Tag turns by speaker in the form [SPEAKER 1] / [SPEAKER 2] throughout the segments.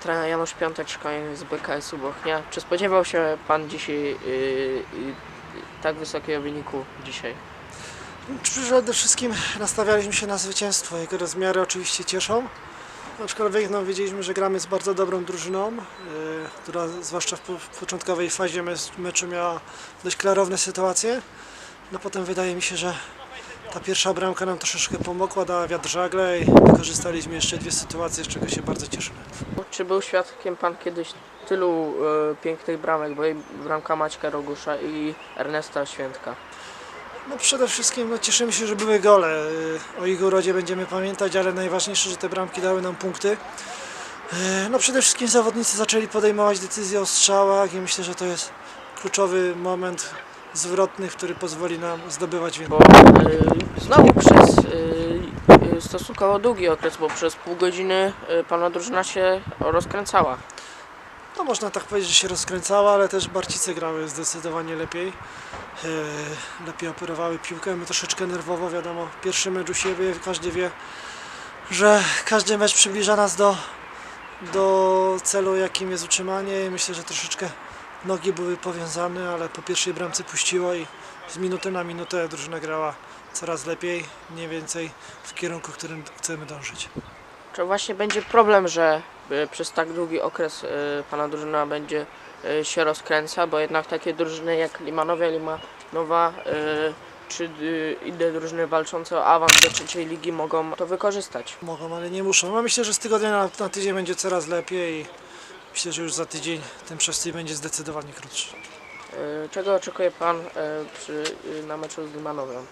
[SPEAKER 1] Trener Janusz Piąteczka z BKS-u Bochnia. Czy spodziewał się Pan dzisiaj yy, yy, tak wysokiego wyniku dzisiaj?
[SPEAKER 2] Przede wszystkim nastawialiśmy się na zwycięstwo. Jego rozmiary oczywiście cieszą. Aczkolwiek no, wiedzieliśmy, że gramy z bardzo dobrą drużyną, yy, która zwłaszcza w, po, w początkowej fazie me- meczu miała dość klarowne sytuacje. No potem wydaje mi się, że ta pierwsza bramka nam troszeczkę pomogła, dała wiatr żagle i wykorzystaliśmy jeszcze dwie sytuacje, z czego się bardzo cieszymy.
[SPEAKER 1] Czy był świadkiem Pan kiedyś tylu yy, pięknych bramek, bo i bramka Maćka Rogusza i Ernesta Świętka?
[SPEAKER 2] No przede wszystkim no, cieszymy się, że były gole. Yy, O ich urodzie będziemy pamiętać, ale najważniejsze, że te bramki dały nam punkty. Yy, No przede wszystkim zawodnicy zaczęli podejmować decyzje o strzałach i myślę, że to jest kluczowy moment zwrotny, który pozwoli nam zdobywać więcej.
[SPEAKER 1] Bo znowu przez stosunkowo długi okres, bo przez pół godziny yy, Pana drużyna się rozkręcała.
[SPEAKER 2] No można tak powiedzieć, że się rozkręcała, ale też Barcice grały zdecydowanie lepiej. Yy, Lepiej operowały piłkę, my troszeczkę nerwowo, wiadomo, pierwszy mecz u siebie, każdy wie, że każdy mecz przybliża nas do, do celu, jakim jest utrzymanie i myślę, że troszeczkę nogi były powiązane, ale po pierwszej bramce puściło i z minuty na minutę drużyna grała coraz lepiej, mniej więcej w kierunku, w którym chcemy dążyć.
[SPEAKER 1] Czy właśnie będzie problem, że y, przez tak długi okres y, pana drużyna będzie y, się rozkręca, bo jednak takie drużyny jak Limanowia, Limanowa czy inne drużyny walczące o awans do trzeciej ligi mogą to wykorzystać.
[SPEAKER 2] Mogą, ale nie muszą. No myślę, że z tygodnia na, tydzień będzie coraz lepiej myślę, że już za tydzień ten przestój będzie zdecydowanie krótszy.
[SPEAKER 1] Y, Czego oczekuje pan y, przy, y, na meczu z Limanowią?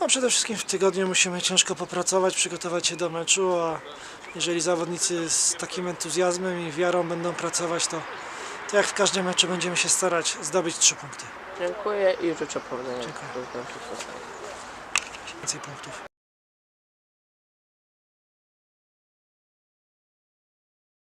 [SPEAKER 2] No przede wszystkim w tygodniu musimy ciężko popracować, przygotować się do meczu, a jeżeli zawodnicy z takim entuzjazmem i wiarą będą pracować, to, to jak w każdym meczu będziemy się starać zdobyć trzy punkty,
[SPEAKER 1] Dziękuję i życzę powodzenia.
[SPEAKER 2] Dziękuję. więcej punktów.